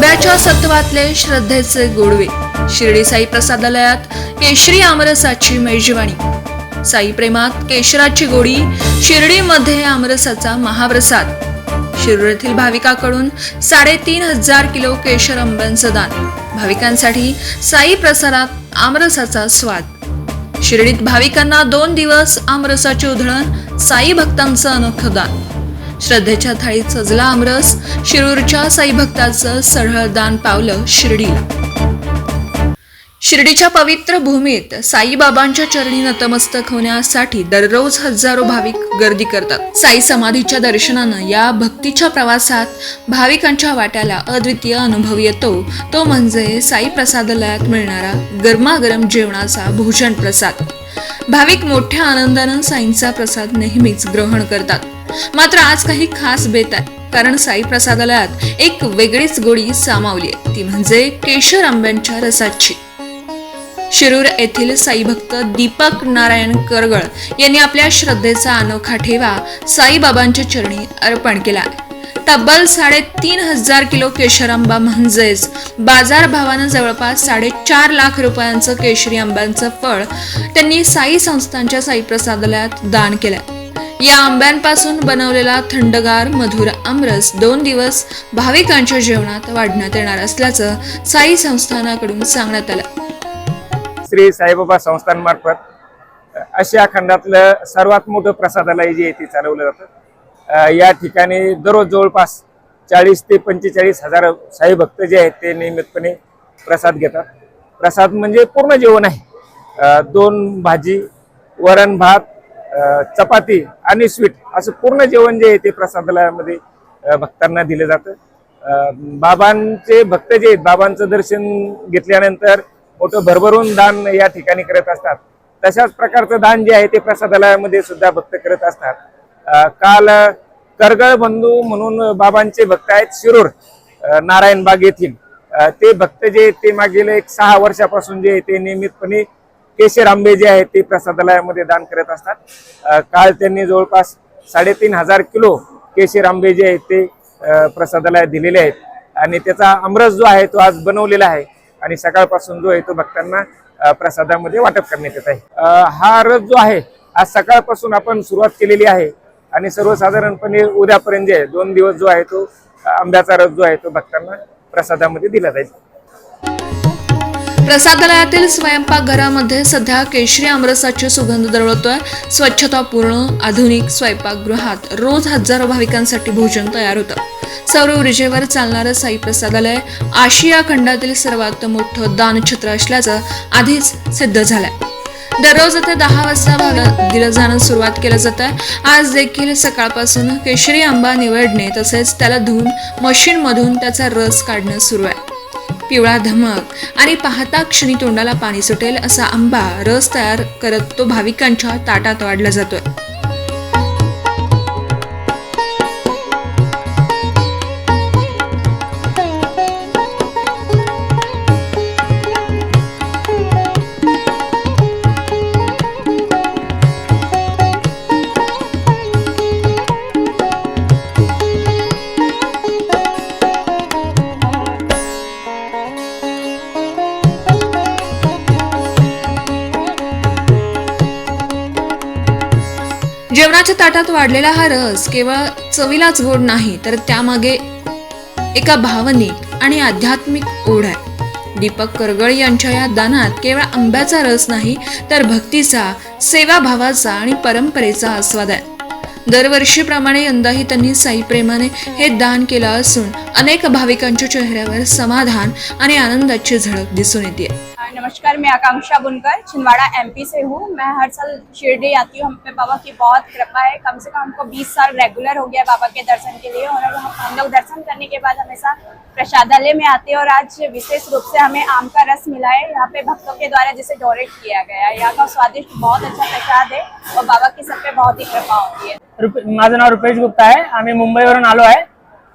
आंब्याच्या सत्वातले श्रद्धेचे गोडवे. शिर्डी साई प्रसादालयात केशरी आमरसाची मेजवानी. साई प्रेमात केशराची गोडी शिर्डीमध्ये आमरसाचा महाप्रसाद. शिर्डीतील भाविकाकडून साडेतीन हजार किलो केशर आंब्यांचं दान. भाविकांसाठी साई प्रसादात आमरसाचा स्वाद. शिर्डीत भाविकांना दोन दिवस आमरसाचे उधळण साई भक्तांचं अनोखं दान. श्रद्धेच्या थाळीत सजला आमरस शिरूरच्या साई भक्ताचं सरळ दान पावलं शिर्डी. शिर्डीच्या पवित्र भूमीत साईबाबांच्या चरणी नतमस्तक होण्यासाठी दररोज हजारो भाविक गर्दी करतात. साई समाधीच्या दर्शनानं या भक्तीच्या प्रवासात भाविकांच्या वाट्याला अद्वितीय अनुभव येतो. तो म्हणजे साई प्रसादालयात मिळणारा गरमागरम जेवणाचा भोजन प्रसाद. भाविक मोठ्या आनंदानं साईंचा प्रसाद नेहमीच ग्रहण करतात. मात्र आज काही खास बेत आहे. कारण साई प्रसादालयात एक वेगळीच गोडी सामावली आहे. ती म्हणजे केशर आंब्यांच्या रसाची. शिरूर येथील साईभक्त दीपक नारायण करगळ यांनी आपल्या श्रद्धेचा अनोखा ठेवा साईबाबांच्या चरणी अर्पण केला तब्बल साडेतीन हजार किलो केशर आंबा म्हणजेच बाजार भावानं जवळपास साडेचार लाख रुपयांचं केशरी आंब्यांचं फळ त्यांनी साई संस्थांच्या साई प्रसादालयात दान केलं या आंब्यांपासून बनवलेला थंडगार मधुर आमरस दोन दिवस भाविकांच्या जेवणात वाढण्यात येणार असल्याचं साई संस्थानाकडून सांगण्यात आलं. श्री साईबाबा संस्थांमार्फत आशिया खंडातलं सर्वात मोठं प्रसादालय जे आहे ते चालवलं जातं. या ठिकाणी दररोज जवळपास चाळीस ते पंचेचाळीस हजार साई भक्त जे आहेत ते नियमितपणे प्रसाद घेतात. प्रसाद म्हणजे पूर्ण जेवण आहे. दोन भाजी वरण भात चपाती आणि स्वीट असं पूर्ण जेवण जे आहे ते प्रसादालयामध्ये भक्तांना दिलं जातं. बाबांचे भक्त जे आहेत बाबांचं दर्शन घेतल्यानंतर मोठं भरभरून दान या ठिकाणी करत असतात. तशाच प्रकारचं दान जे आहे ते प्रसादालयामध्ये सुद्धा भक्त करत असतात. काल करगळ बंधू म्हणून बाबांचे भक्त आहेत शिरूर नारायण नारायणबाग येथील. ते भक्त जे आहेत ते मागील एक सहा वर्षापासून जे आहे ते नियमितपणे केशर आंबे जे आहेत ते प्रसादालयामध्ये दान करत असतात. काल त्यांनी जवळपास साडेतीन हजार किलो केशर आंबे जे आहेत ते प्रसादालयात दिलेले आहेत. आणि त्याचा अमरस जो आहे तो आज बनवलेला आहे. आणि सकाळपासून जो आहे तो भक्तांना प्रसादामध्ये वाटप करण्यात येत आहे. हा रस जो आहे आज सकाळपासून आपण सुरुवात केलेली आहे. आणि सर्वसाधारणपणे उद्यापर्यंत जे आहे दोन दिवस जो आहे तो आंब्याचा रस जो आहे तो भक्तांना प्रसादामध्ये दिला जाईल. प्रसादालयातील स्वयंपाकघरामध्ये सध्या केशरी आमरसाची सुगंध दरवळतोय. स्वच्छतापूर्ण आधुनिक स्वयंपाकगृहात रोज हजारो भाविकांसाठी भोजन तयार होतं. सौर ऊर्जेवर चालणारं साई प्रसादालय आशिया खंडातील सर्वात मोठं दानछत्र असल्याचं आधीच सिद्ध झालंय. दररोज आता दहा वाजता भागात दिलं जाणं सुरुवात केलं जात आहे आज देखील सकाळपासून केशरी आंबा निवडणे तसेच त्याला धुवून मशीनमधून त्याचा रस काढणं सुरू आहे. पिवळा धमक आणि पाहता क्षणी तोंडाला पाणी सुटेल असा आंबा रस तयार करत तो भाविकांच्या ताटात वाढला जातोय. जेवणाच्या ताटात वाढलेला हा रस केवळ चवीलाच गोड नाही तर त्यामागे एका भावनिक आणि आध्यात्मिक ओढ आहे. दीपक करगळ यांच्या या दानात केवळ आंब्याचा रस नाही तर भक्तीचा सेवाभावाचा आणि परंपरेचा आस्वाद आहे. दरवर्षीप्रमाणे यंदाही त्यांनी साईप्रेमाने हे दान केलं असून अनेक भाविकांच्या चेहऱ्यावर समाधान आणि आनंदाची झळक दिसून येते नमस्कार मैं आकांक्षा बुनकर छिंदवाड़ा एमपी से हूँ। मैं हर साल शिरडी आती हूँ। हम पे बाबा की बहुत कृपा है। कम से कम हमको 20 साल रेगुलर हो गया बाबा के दर्शन के लिए। और हम हम लोग दर्शन करने के बाद हमेशा प्रसादालय में आते हैं और आज विशेष रूप से हमें आम का रस मिला है। यहाँ पे भक्तों के द्वारा जिसे डोनेट किया गया है। यहाँ का स्वादिष्ट बहुत अच्छा प्रसाद है और बाबा की सब पे बहुत ही कृपा होती है। माझं नाव रुपेश गुप्ता आहे. आम्ही मुंबईवरून आलो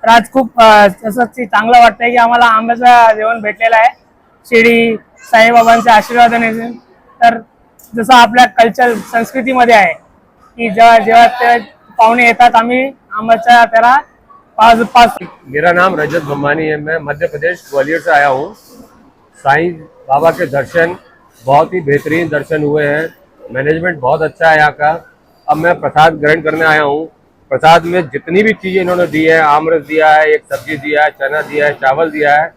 तर आज खूप अं, असं ची- चांगलं वाटतंय की आम्हाला आंब्याचं जेवण भेटलेलं आहे. शिर्डी साईबाबांच्या आशीर्वादाने तर जसं आपल्या कल्चर संस्कृतीमध्ये आहे, की जेव्हा जेव्हा ते पाहुणे पाच पाच मेरा नाम रजत भम्मानी है। मैं मध्य प्रदेश ग्वालियर से आया हूँ। साईं बाबा के दर्शन बहुत ही बेहतरीन दर्शन हुए हैं। मैनेजमेंट बहुत अच्छा है यहाँ का। अब मैं प्रसाद ग्रहण करने आया हूँ। प्रसाद में जितनी भी चीज़ें इन्होंने दी है, आमरस दिया है, एक सब्ज़ी दिया है, चना दिया है, चावल दिया है,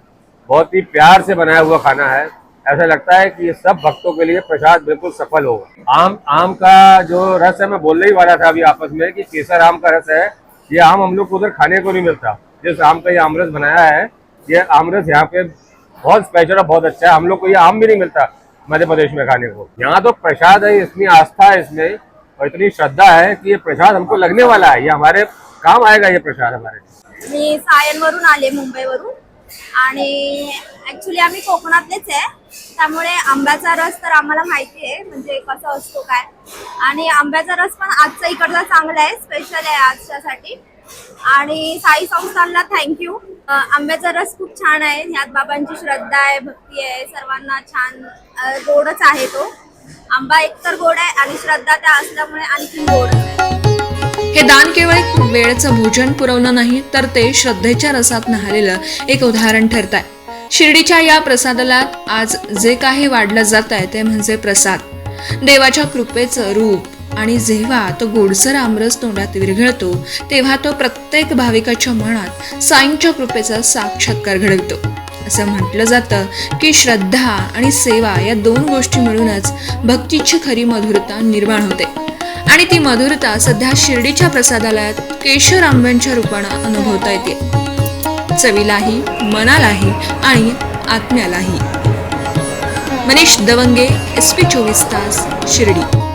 बहुत ही प्यार से बनाया हुआ खाना है। ऐसा लगता है कि ये सब भक्तों के लिए प्रसाद बिल्कुल सफल होगा। आम आम का जो रस है, मैं बोलने ही वाला था अभी आपस में कि केसर आम का रस है। ये आम हम लोग को उधर खाने को नहीं मिलता। जिस आम का ये आमरस बनाया है, ये आमरस यहाँ पे बहुत स्पेशल और बहुत अच्छा है। हम लोग को ये आम भी नहीं मिलता मध्य प्रदेश में खाने को। यहाँ तो प्रसाद है, इतनी आस्था है इसमें और इतनी श्रद्धा है कि ये प्रसाद हमको लगने वाला है। ये हमारे काम आएगा ये प्रसाद हमारे। मी सायनवरून आले मुंबईवरून. आणि ऍक्च्युली आम्ही कोकणातलेच आहे. त्यामुळे आंब्याचा रस तर आम्हाला माहिती आहे म्हणजे कसा असतो काय. आणि आंब्याचा रस पण आजचा इकडचा चांगला आहे स्पेशल आहे आजच्यासाठी. आणि साई संस्थानला थँक्यू आंब्याचा रस खूप छान आहे ह्यात बाबांची श्रद्धा आहे भक्ती आहे सर्वांना छान गोडच आहे तो. आंबा एकतर गोड आहे आणि श्रद्धा त्या असल्यामुळे आणखी गोड आहे. हे दान केवळ एक वेळचं भोजन पुरवणं नाही तर ते श्रद्धेच्या रसात न्हालेलं एक उदाहरण ठरत आहे शिर्डीच्या या प्रसादाला आज जे काही वाढलं जात आहे ते म्हणजे प्रसाद. देवाच्या कृपेचं रूप आणि जेव्हा तो गोडसर आमरस तोंडात विरघळतो तेव्हा तो प्रत्येक भाविकाच्या मनात साईंच्या कृपेचा साक्षात्कार घडवतो. असं म्हटलं जातं की श्रद्धा आणि सेवा या दोन गोष्टी मिळूनच भक्तीची खरी मधुरता निर्माण होते. आणि ती मधुरता सध्या शिर्डीच्या प्रसादालयात केशर आंब्यांच्या रूपानं अनुभवता येते. चवीलाही मनालाही आणि आत्म्यालाही. मनीष दवंगे एस पी चोवीस तास शिर्डी.